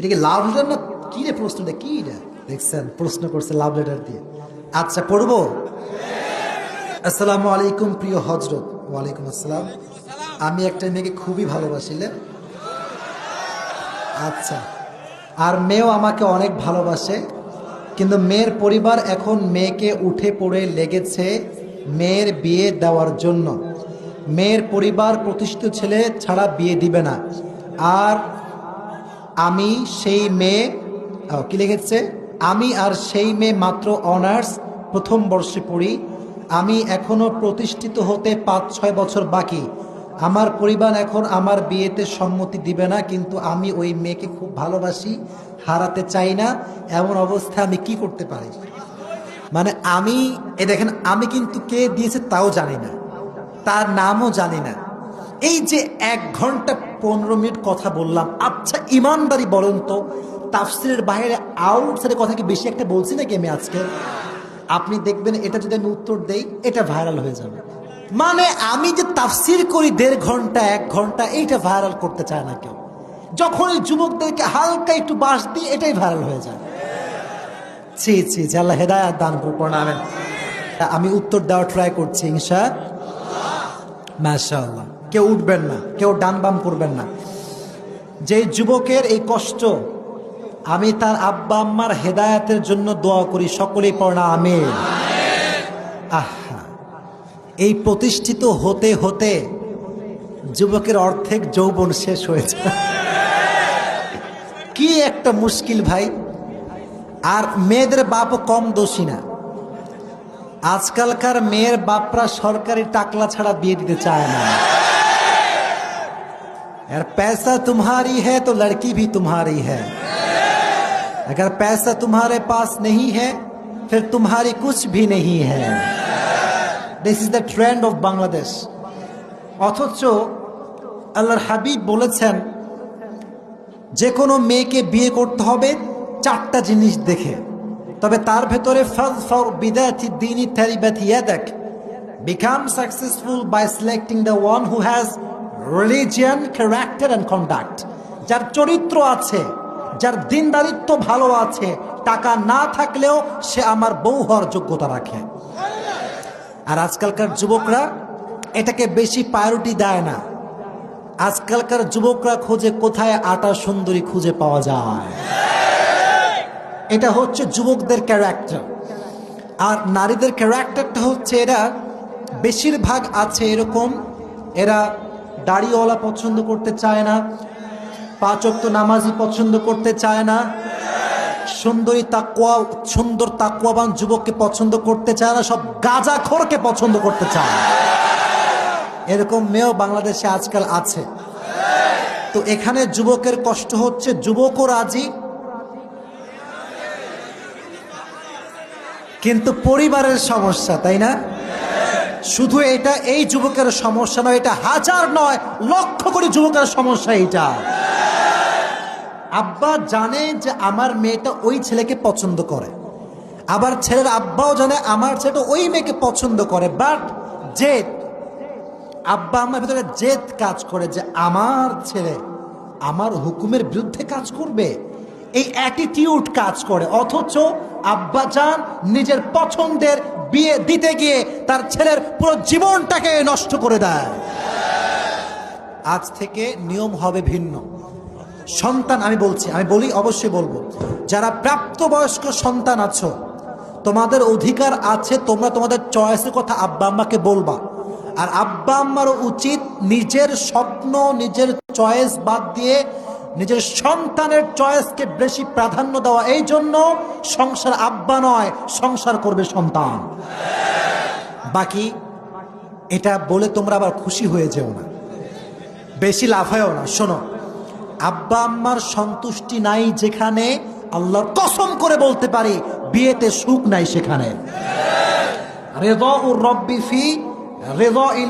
এটা কি love letter না কি রে প্রশ্নটা কি এটা? দেখছেন, প্রশ্ন করছে লাভ লেটার দিয়ে। আচ্ছা পড়ব? আসসালামু আলাইকুম প্রিয় হজরত। ওয়ালাইকুম আসসালাম। আমি একটা মেয়েকে খুবই ভালোবাসিলে আচ্ছা আর মেয়েও আমাকে অনেক ভালোবাসে, কিন্তু মেয়ের পরিবার এখন মেয়েকে উঠে পড়ে লেগেছে মেয়ের বিয়ে দেওয়ার জন্য। মেয়ের পরিবার প্রতিষ্ঠিত ছেলে ছাড়া বিয়ে দিবে না। আর আমি সেই মেয়ে কি লিখেছে? আমি আর সেই মেয়ে মাত্র অনার্স প্রথম বর্ষে পড়ি। আমি এখনও প্রতিষ্ঠিত হতে পাঁচ, ছয় বছর বাকি। আমার পরিবার এখন আমার বিয়েতে সম্মতি দিবে না, কিন্তু আমি ওই মেয়েকে খুব ভালোবাসি, হারাতে চাই না, এমন অবস্থা আমি কি করতে পারি? মানে আমি, এ দেখেন, আমি কিন্তু কে দিয়েছে তাও জানি না, তার নামও জানি না। এই যে এক ঘণ্টা পনেরো মিনিট কথা বললাম। আচ্ছা ইমানদারি বলেন তো, তাফসিরের বাইরে আউটসাইডের কথা কি বেশি একটা বলছি নাকি আমি আজকে? আপনি দেখবেন এটা যদি আমি উত্তর দেই, এটা ভাইরাল হয়ে যাবে। মানে আমি যে তাফসির করি দেড় ঘণ্টা, এক ঘণ্টা, এইটা ভাইরাল করতে চায় না কেউ। যখন এই যুবকদেরকে হালকা একটু বাস দিই, এটাই ভাইরাল হয়ে যায়। ছি ছি জি আল্লাহ হেদায়াত দান করুন আমি উত্তর দেওয়ার ট্রাই করছি, ইনশা মাশাআল্লাহ। কেউ উঠবেন না, কেউ ডান বাম করবেন না। যে যুবকের এই কষ্ট, আমি তার আব্বা আম্মার হেদায়াতের জন্য দোয়া করি, সকলেই পড়না আমি আহা, এই প্রতিষ্ঠিত হতে হতে যুবকের অর্ধেক যৌবন শেষ হয়েছে। কি একটা মুশকিল ভাই। আর মেয়েদের বাপও কম দোষী না। আজকালকার মেয়ের বাপরা সরকারি টাকলা ছাড়া বিয়ে দিতে চায় না। यार पैसा तुम्हारी है तो लड़की भी तुम्हारी है अगर पैसा तुम्हारे पास नहीं है फिर तुम्हारी कुछ भी नहीं है this is the trend of Bangladesh অথচ আল্লাহর হাবিব বলেছেন যে কোনো মেয়েকে বিয়ে করতে হবে চারটা জিনিস দেখে তবে তার ভেতরে ফল ফর বিদায়াতি দিনই থারিবাত ইয়াদাক become successful by selecting the one who has religion character and conduct যার চরিত্র আছে, যার দিনদারিত্ব ভালো আছে, টাকা না থাকলেও সে আমার বউ হওয়ার যোগ্যতা রাখে। আর আজকালকার যুবকরা এটাকে বেশি প্রায়োরিটি দেয় না। আজকালকার যুবকরা খোঁজে কোথায় আটা সুন্দরী খুঁজে পাওয়া যায়। এটা হচ্ছে যুবকদের ক্যারেক্টার আর নারীদের ক্যারেক্টারটা হচ্ছে এরা বেশিরভাগ আছে এরকম, এরা দাড়িওয়ালা পছন্দ করতে চায় না পাঁচক্ত নামাজি পছন্দ করতে চায় না, সুন্দরী তাকুয়া সুন্দর তাকুয়াবান যুবককে পছন্দ করতে চায় না, সব গাজাখোরকে পছন্দ করতে চায় না। এরকম মেয়েও বাংলাদেশে আজকাল আছে। তো এখানে যুবকের কষ্ট হচ্ছে, যুবকও রাজি, কিন্তু পরিবারের সমস্যা, তাই না? শুধু এটা, এই যুবকের সমস্যা নয়, এটা হাজার নয়, লক্ষ কোটি যুবকের সমস্যা এটা আব্বা জানে যে আমার মেয়েটা ওই ছেলেকে পছন্দ করে। আবার ছেলের আব্বাও জানে আমার ছেলেটা ওই মেয়েকে পছন্দ করে। বাট জেদ, আব্বা আমার ভিতরে জেদ কাজ করে যে আমার ছেলে আমার হুকুমের বিরুদ্ধে কাজ করবে। এই অ্যাটিটিউড কাজ করে। অথচ আব্বা চান নিজের পছন্দের বিয়ে দিতে গিয়ে তার ছেলের পুরো জীবনটাকে নষ্ট করে দেয়। আজ থেকে নিয়ম হবে ভিন্ন। সন্তান, আমি বলছি, আমি বলি, অবশ্যই বলব, যারা প্রাপ্তবয়স্ক সন্তান আছো, তোমাদের অধিকার আছে, তোমরা তোমাদের চয়েসের কথা আব্বা আম্মাকে বলবা। আর আব্বা আম্মারও উচিত নিজের স্বপ্ন, নিজের চয়েস বাদ দিয়ে নিজের সন্তানের চয়েসকে বেশি প্রাধান্য দেওয়া, এই জন্য সংসার আব্বা নয়, সংসার করবে সন্তান। বাকি, এটা বলে তোমরা আবার খুশি হয়ে যেও না। বেশি লাফায়ও না, শোনো। আব্বা আম্মার সন্তুষ্টি নাই যেখানে আল্লাহর কসম করে বলতে পারি, বিয়েতে সুখ নাই সেখানে। রেদ ও রব্বি ফি রেদ ইল